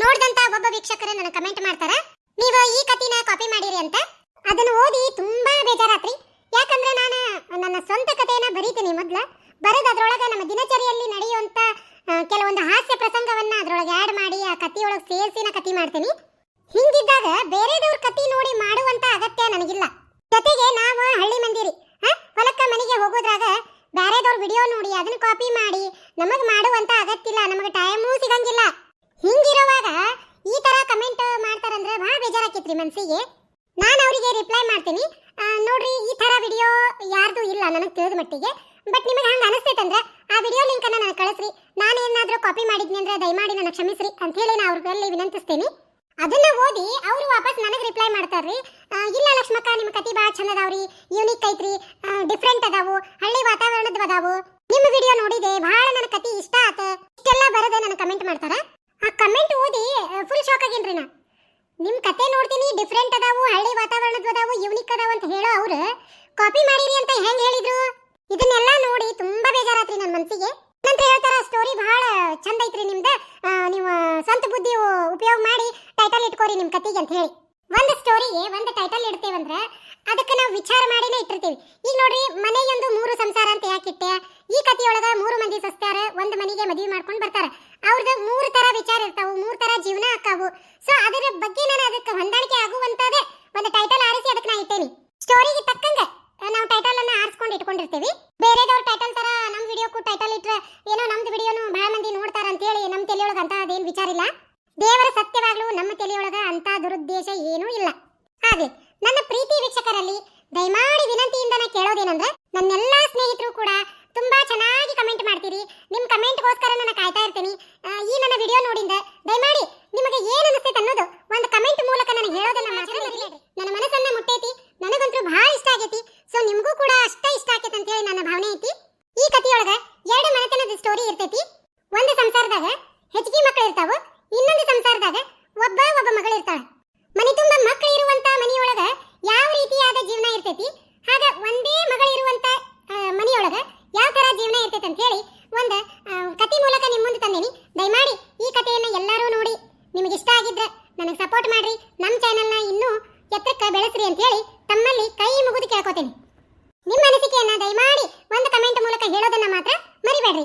ನೋಡ್ದಂತ ಒಬ್ಬ ವೀಕ್ಷಕರು ನನಗೆ ಕಮೆಂಟ್ ಮಾಡ್ತಾರ. ನೀವು ಈ ಕಥೆನ ಕಾಪಿ ಮಾಡಿರಿ ಅಂತ. ಅದನ್ನು ಓದಿ ತುಂಬಾ ಬೇಜಾರಾತ್ರಿ. ಯಾಕಂದ್ರೆ ನಾನು, ನನ್ನ ಸ್ವಂತ ಕಥೆಯನ್ನ ಬರೀತೀನಿ ಮೊದ್ಲ. ಬರೆದು ಅದರೊಳಗೆ ನಮ್ಮ ದಿನಚರಿಯಲ್ಲಿ ನಡೆಯುವಂತ ಕೆಲವೊಂದು ಹಾಸ್ಯ ಪ್ರಸಂಗವನ್ನ ಅದರೊಳಗೆ ಆಡ್ ಮಾಡಿ, ಆ ಕಥೆಯೊಳಗೆ ಸೇರಿಸಿ ಕತಿ ಮಾಡ್ತೀನಿ. ಹಿಂಗಿದ್ದಾಗ ಬೇರೆದವ್ರ ಕತಿ ನೋಡಿ ಮಾಡುವಂತ ಅಗತ್ಯ ನನಗಿಲ್ಲ. ಜೊತೆಗೆ ನಾವು ಹಳ್ಳಿ ಮಂದಿರಿ? ಹೊಲಕ್ಕ ಮನೆಗೆ ಹೋಗೋದ್ರಾಗ ಬೇರೆದವ್ರ ವಿಡಿಯೋ ನೋಡಿ ಅದನ್ನ ಕಾಪಿ ಮಾಡಿ, ನಮಗೆ ಮಾಡುವಂತ ಅಗತ್ಯ ಇಲ್ಲ. ನಮಗೆ ಟೈಮೂ ಸಿಗಂಗಿಲ್ಲ ಹಿಂಗಿರುವಾಗ ಈ ತರ ಕಮೆಂಟ್ ಮಾಡ್ತಾರಂದ್ರೆ ಬೇಜಾರಾಕೈತ್ರಿ ಮನ್ಸಿಗೆ ನಾನು ಅವರಿಗೆ ರಿಪ್ಲೈ ಮಾಡ್ತೀನಿ. ನೋಡ್ರಿ ಈ ತರ ವಿಡಿಯೋ ಯಾರ್ದು ಇಲ್ಲ ನನಗೆ ತಿಳಿದ ಮಟ್ಟಿಗೆ. ಬಟ್ ನಿಮಗೆ ಹಂಗೆ ಅನಿಸ್ತೈತಂದ್ರೆ ಆ ವಿಡಿಯೋ ಲಿಂಕ್ ಅನ್ನ ನನಗೆ ಕಳಿಸ್ರಿ. ನಾನು ಏನಾದ್ರೂ ಕಾಪಿ ಮಾಡಿದ್ನಿ ಅಂದ್ರೆ ದಯಮಾಡಿ ನನಗೆ ಕ್ಷಮಿಸ್ರಿ ಅಂತ ಹೇಳಿ ನಾ ಅವ್ರಲ್ಲಿ ವಿನಂತಿಸ್ತೀನಿ. ಅದನ್ನ ಓದಿ ಅವರು ವಾಪಸ್ ನನಗೆ ರಿಪ್ಲೈ ಮಾಡ್ತಾರ್ರಿ. ಆ, ಇಲ್ಲ ಲಕ್ಷ್ಮಕ್ಕ ನಿಮ್ಮ ಕತಿ ಭಾಳ ಚಂದ ಅದಾವ್ರಿ ಯೂನಿಕ್ ಐತ್ರಿ ಡಿಫ್ರೆಂಟ್ ಅದಾವು ಹಳ್ಳಿ ವಾತಾವರಣದ ಅದಾವು. ನಿಮ್ಮ ವಿಡಿಯೋ ನೋಡಿದೆ ಬಹಳ ನನ್ನ ಕತಿ ಇಷ್ಟ ಆತ ಇಷ್ಟೆಲ್ಲ ಬರದ ನನ್ನ ಕಮೆಂಟ್ ಮಾಡ್ತಾರ ಆ ಕಮೆಂಟ್ ಓದಿ ಫುಲ್ ಶಾಕ್ ಆಗೇನ್ರಿ ನಾ ನೋಡ್ತೀನಿ? ಡಿಫ್ರೆಂಟ್ ಅದಾವು, ಹಳ್ಳಿ ವಾತಾವರಣದ ಅದಾವು ಯೂನಿಕ್ ಅದಾವ ಅಂತ ಹೇಳೋ ಅವರು. ಕಾಪಿ ಮಾಡಿರಿ ಅಂತ ಹೆಂಗ್ ಹೇಳಿದ್ರು? ಇದನ್ನೆಲ್ಲ ನೋಡಿ ತುಂಬಾ ಬೇಜಾರಾತ್ರಿ ನನ್ನ ಮನಸ್ಸಿಗೆ ನಂತರ ಹೇಳ್ತಾರ ಸ್ಟೋರಿ ಬಹಳ ಚಂದ ಐತ್ರಿ ನಿಮ್ದ. ನೀವು ಸ್ವಂತ ಬುದ್ಧಿ ಉಪಯೋಗ ಮಾಡಿ ಟೈಟಲ್ ಇಟ್ಕೋರಿ ನಿಮ್ ಕತೆಗೆ ಅಂತ ಹೇಳಿ. ಒಂದು ಸ್ಟೋರಿಗೆ ಒಂದು ಟೈಟಲ್ ಇಡ್ತೇವಂದ್ರ ಅದಕ್ಕೆ ನಾವು ವಿಚಾರ ಮಾಡಿನೇ ಇಟ್ಟಿರ್ತೀವಿ. ಈಗ ನೋಡ್ರಿ, ಮನೆಯೊಂದು ಮೂರು ಸಂಸಾರ ಅಂತ ಯಾಕಿಟ್ಟೆ ಈ ಕಥೆಯೊಳಗ ಮೂರು ಮಂದಿ ಸಸ್ತಾರ ಒಂದು ಮನೆಗೆ ಮದುವೆ ಮಾಡ್ಕೊಂಡು ಬರ್ತಾರ. ಅವ್ರದ್ದು ಮೂರು ತರ ವಿಚಾರ ಇರ್ತಾವು, ಮೂರು ತರ ಜೀವನ ಆಕಾವು ಸೊ ಅದರ ಬಗ್ಗೆ ನಾನು ಅದಕ್ಕೆ ಹೊಂದಾಣಿಕೆ ಆಗುವಂತದೇ ಒಂದು ಟೈಟಲ್ ಆರಿಸಿ ಅದಕ್ಕೆ ನಾ ಇಟ್ಟೇನಿ. ಸ್ಟೋರಿಗೆ ತಕ್ಕಂಗ ನಾವು ಟೈಟಲ್ ಅನ್ನ ಆರಿಸ್ಕೊಂಡು ಇಟ್ಕೊಂಡಿರ್ತೀವಿ. ಬೇರೆದವ್ರ ಟೈಟಲ್ ತರ ನಮ್ಮ ವಿಡಿಯೋಕ್ಕೂ ಟೈಟಲ್ ಇಟ್ರೆ ಏನೋ ನಮ್ದು ವಿಡಿಯೋನು ಬಹಳ ಮಂದಿ ನೋಡ್ತಾರ ಅಂತ ಹೇಳಿ ನಮ್ಮ ತಲೆಯೊಳಗೆ ಅಂತ ಅದೇನು ವಿಚಾರ ಇಲ್ಲ. ದೇವರ ಸತ್ಯವಾಗ್ಲೂ ನಮ್ಮ ತಲೆಯೊಳಗೆ ಅಂತ ದುರುದ್ದೇಶ ಏನೂ ಇಲ್ಲ. ಹಾಗೆ, ನನ್ನ ಪ್ರೀತಿ ವೀಕ್ಷಕರಲ್ಲಿ ದಯಮಾಡಿ ವಿನಂತಿಯಿಂದ ಕೇಳೋದೇನಂದ್ರೆ, ನನ್ನೆಲ್ಲಾ ಸ್ನೇಹಿತರು ಕೂಡ ತುಂಬಾ ಚೆನ್ನಾಗಿ ಕಮೆಂಟ್ ಮಾಡ್ತೀರಿ ನಿಮ್ ಕಮೆಂಟ್ಗೋಸ್ಕರ ನಾನು ಕಾಯ್ತಾ ಇರ್ತೀನಿ ಆ, ಈ ನನ್ನ ವಿಡಿಯೋ ನೋಡಿಂದ ದಯಮಾಡಿ ನಿಮಗೆ ಏನ್ ಅನಿಸ್ತೈತೆ ಅನ್ನೋದು ಒಂದು ಕಮೆಂಟ್ ಮೂಲಕ ನನಗೆ ಹೇಳೋದನ್ನ ಮಾತ್ರ ಮರೀಬೇಡ್ರಿ. ನನ್ನ ಮನಸ್ಸನ್ನ ಮುಟ್ಟೈತಿ ನನಗಂತೂ ಬಹಳ ಇಷ್ಟ ಆಗೈತಿ ಸೊ ನಿಮಗೂ ಕೂಡ ಅಷ್ಟ ಇಷ್ಟ ಆಕೈತಿ ಅಂತ ಹೇಳಿ ನನ್ನ ಭಾವನೆ ಐತಿ ಈ ಕಥೆಯೊಳಗ ಎರಡು ಮನೆತನದ ಸ್ಟೋರಿ ಇರ್ತೈತಿ. ಒಂದು ಸಂಸಾರದಾಗ ಹೆಚ್ಚಿಗೆ ಮಕ್ಕಳು ಇರ್ತಾವ, ಇನ್ನೊಂದು ಸಂಸಾರದಾಗ ಒಬ್ಬ ಒಬ್ಬ ಮಗಳು ಇರ್ತಾಳ. ಮನೆ ತುಂಬ ಮಕ್ಕಳು ಇರುವಂತ ಮನೆಯೊಳಗ ಯಾವ ರೀತಿಯಾದ ಜೀವನ ಇರ್ತೈತಿ? ಹಾಗ ಒಂದೇ ಮಗಳು ಇರುವಂತ ಮನೆಯೊಳಗ ಯಾವ ತರ ಜೀವನ ಇರ್ತೈತಿ ಅಂತ ಹೇಳಿ ಒಂದು ಕತೆ ಮೂಲಕ ನಿಮ್ಮ ಮುಂದೆ ತಂದೇನಿ. ದಯಮಾಡಿ ಈ ಕಥೆಯನ್ನ ಎಲ್ಲರೂ ನೋಡಿ. ನಿಮಗೆ ಇಷ್ಟ ಆಗಿದ್ರೆ ನನಗೆ ಸಪೋರ್ಟ್ ಮಾಡ್ರಿ. ನಮ್ಮ ಚಾನೆಲ್ನ ಇನ್ನೂ ಎತ್ತರಕ್ಕೆ ಬೆಳೆಸ್ರಿ ಅಂತ ಹೇಳಿ ತಮ್ಮಲ್ಲಿ ಕೈ ಮುಗಿದು ಕೇಳ್ಕೊತೇನೆ. ನಿಮ್ಮ ಅನಿಸಿಕೆಯನ್ನ ದಯಮಾಡಿ ಒಂದು ಕಮೆಂಟ್ ಮೂಲಕ ಹೇಳೋದನ್ನ ಮಾತ್ರ ಮರಿಬೇಡ್ರಿ.